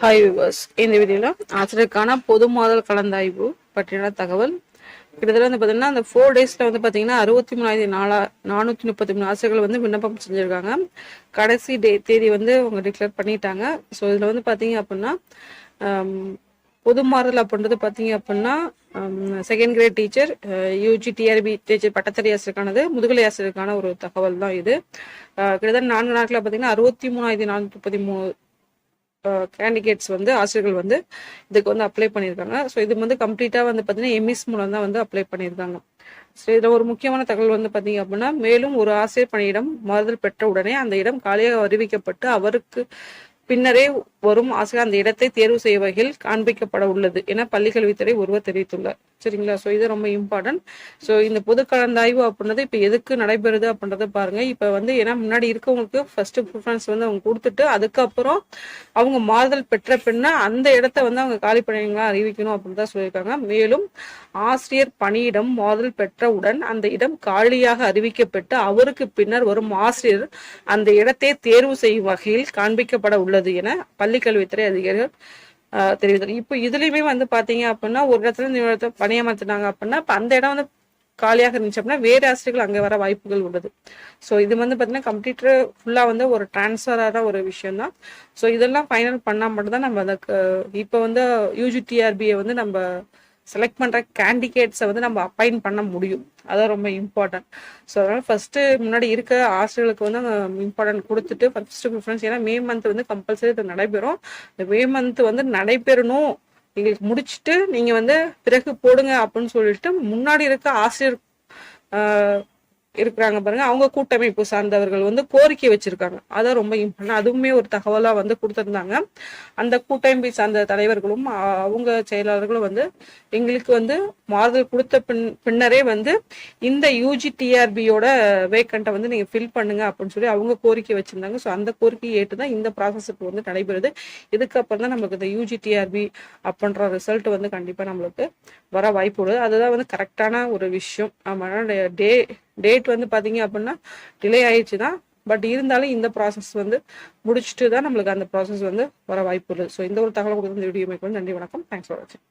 Hi viewers இந்த வீடியோவில் ஆசிரியருக்கான பொது மாதல் கலந்தாய்வு பற்றின தகவல். கிட்டத்தட்ட வந்து பார்த்தீங்கன்னா அந்த ஃபோர் டேஸில் வந்து பார்த்தீங்கன்னா அறுபத்தி மூணாயிரத்தி நாலா நானூற்றி முப்பத்தி மூணு ஆசிரியர்கள் வந்து விண்ணப்பம் செஞ்சுருக்காங்க. கடைசி டே தேதி வந்து அவங்க டிக்ளேர் பண்ணிட்டாங்க. ஸோ இதில் வந்து பார்த்தீங்க அப்படின்னா பொது மாறுதல் அப்படின்றது பார்த்தீங்க அப்படின்னா second grade teacher UG TRB teacher பட்டத்தறி ஆசிரியருக்கானது முதுகலை ஆசிரியருக்கான ஒரு தகவல் தான் இது. கிட்டத்தட்ட நான்கு நாட்களில் பார்த்தீங்கன்னா அறுபத்தி மூணாயிரத்தி நானூற்றி முப்பத்தி மூணு கேண்டிடேட்ஸ் வந்து ஆசிரியர்கள் வந்து இதுக்கு வந்து அப்ளை பண்ணியிருக்காங்க. ஸோ இது வந்து கம்ப்ளீட்டாக வந்து பார்த்தீங்கன்னா எம்இஸ் மூலம் தான் வந்து அப்ளை பண்ணியிருக்காங்க ஸோ இதில் ஒரு முக்கியமான தகவல் வந்து பார்த்தீங்க அப்படின்னா மேலும் ஒரு ஆசிரியர் பணியிடம் மாறுதல் பெற்ற உடனே அந்த இடம் காலியாக அறிவிக்கப்பட்டு அவருக்கு பின்னரே வரும் ஆசிரியர் அந்த இடத்தை தேர்வு செய்ய வகையில் காண்பிக்கப்பட உள்ளது என பள்ளிக்கல்வித்துறை ஒருவர் தெரிவித்துள்ளார். சரிங்களா? ஸோ இது ரொம்ப இம்பார்ட்டன்ட் ஸோ இந்த பொது கலந்தாய்வு அப்படின்றது இப்போ எதுக்கு நடைபெறுது அப்படின்றத பாருங்க. இப்போ வந்து ஏன்னா முன்னாடி இருக்கவங்களுக்கு ஃபர்ஸ்ட் ப்ரிஃபரன்ஸ் வந்து அவங்க கொடுத்துட்டு அதுக்கப்புறம் அவங்க மாறுதல் பெற்ற பின்ன அந்த இடத்த வந்து அவங்க காலி பண்ணிங்களா அறிவிக்கணும் அப்படின்னு தான் சொல்லியிருக்காங்க. மேலும் ஆசிரியர் பணியிடம் மாறுதல் பெற்றவுடன் அந்த இடம் காலியாக அறிவிக்கப்பட்டு அவருக்கு பின்னர் வரும் ஆசிரியர் அந்த இடத்தை தேர்வு செய்யும் வகையில் காண்பிக்கப்பட உள்ளது என பள்ளிக்கல்வித்துறை அதிகாரிகள் ஆஹ் இப்போ இதுலயுமே வந்து பாத்தீங்க அப்படின்னா ஒரு இடத்துல இந்த இடத்துல பணியமர்த்தினாங்க அப்படின்னா இப்ப அந்த இடம் வந்து காலியாக இருந்துச்சு அப்படின்னா வேறு ஆசிரியர்கள் அங்கே வர வாய்ப்புகள் உள்ளது. ஸோ இது வந்து பார்த்தீங்கன்னா கம்ப்ளீட்டர் ஃபுல்லாக வந்து ஒரு டிரான்ஸ்ஃபரான ஒரு விஷயம் தான் ஸோ இதெல்லாம் ஃபைனல் பண்ணால் மட்டும்தான் நம்ம அந்த இப்போ வந்து யூஜிடிஆர்பியை வந்து நம்ம செலக்ட் பண்ணுற கேண்டிடேட்ஸை வந்து நம்ம அப்பாயின் பண்ண முடியும். அதான் ரொம்ப இம்பார்ட்டன்ட் ஸோ அதனால் ஃபஸ்ட்டு முன்னாடி இருக்க ஆசிரியர்களுக்கு வந்து இம்பார்ட்டன்ட் கொடுத்துட்டு ஃபஸ்ட்டு ப்ரிஃபரன்ஸ் ஏன்னா மே மந்த் வந்து கம்பல்சரி இது நடைபெறும். இந்த மே மந்த் வந்து நடைபெறணும். எங்களுக்கு முடிச்சுட்டு நீங்கள் வந்து பிறகு போடுங்க அப்படின்னு சொல்லிட்டு முன்னாடி இருக்க ஆசிரியர் இருக்கிறாங்க பாருங்க. அவங்க கூட்டமைப்பு சார்ந்தவர்கள் வந்து கோரிக்கை வச்சிருக்காங்க. அதான் ரொம்ப இம்பார்ட்டன் அதுவுமே ஒரு தகவலா வந்து கொடுத்திருந்தாங்க. அந்த கூட்டமைப்பை சார்ந்த தலைவர்களும் அவங்க செயலாளர்களும் வந்து எங்களுக்கு வந்து மாறுதல் கொடுத்த பின் பின்னரே வந்து இந்த யூஜி டிஆர்பியோட வேக்கண்ட்டை வந்து நீங்க ஃபில் பண்ணுங்க அப்படின்னு சொல்லி அவங்க கோரிக்கை வச்சிருந்தாங்க. ஸோ அந்த கோரிக்கையை ஏற்று தான் இந்த ப்ராசஸ் இப்போ வந்து நடைபெறுது. இதுக்கப்புறம் தான் நமக்கு இந்த யூஜி டிஆர்பி அப்படின்ற ரிசல்ட் வந்து கண்டிப்பா நம்மளுக்கு வர வாய்ப்பு உள்ளது அதுதான் வந்து கரெக்டான ஒரு விஷயம். ஆமா டே டேட் வந்து பார்த்தீங்க அப்படின்னா டிலே ஆயிடுச்சு தான் பட் இருந்தாலும் இந்த ப்ராசஸ் வந்து முடிச்சுட்டு தான் நம்மளுக்கு அந்த ப்ராசஸ் வந்து வர வாய்ப்பு இல்லை ஸோ இந்த ஒரு தகவல் கொடுத்து இந்த வீடியோ மேற்கொண்டு நன்றி வணக்கம். தேங்க்ஸ் ஃபார் வாட்சிங்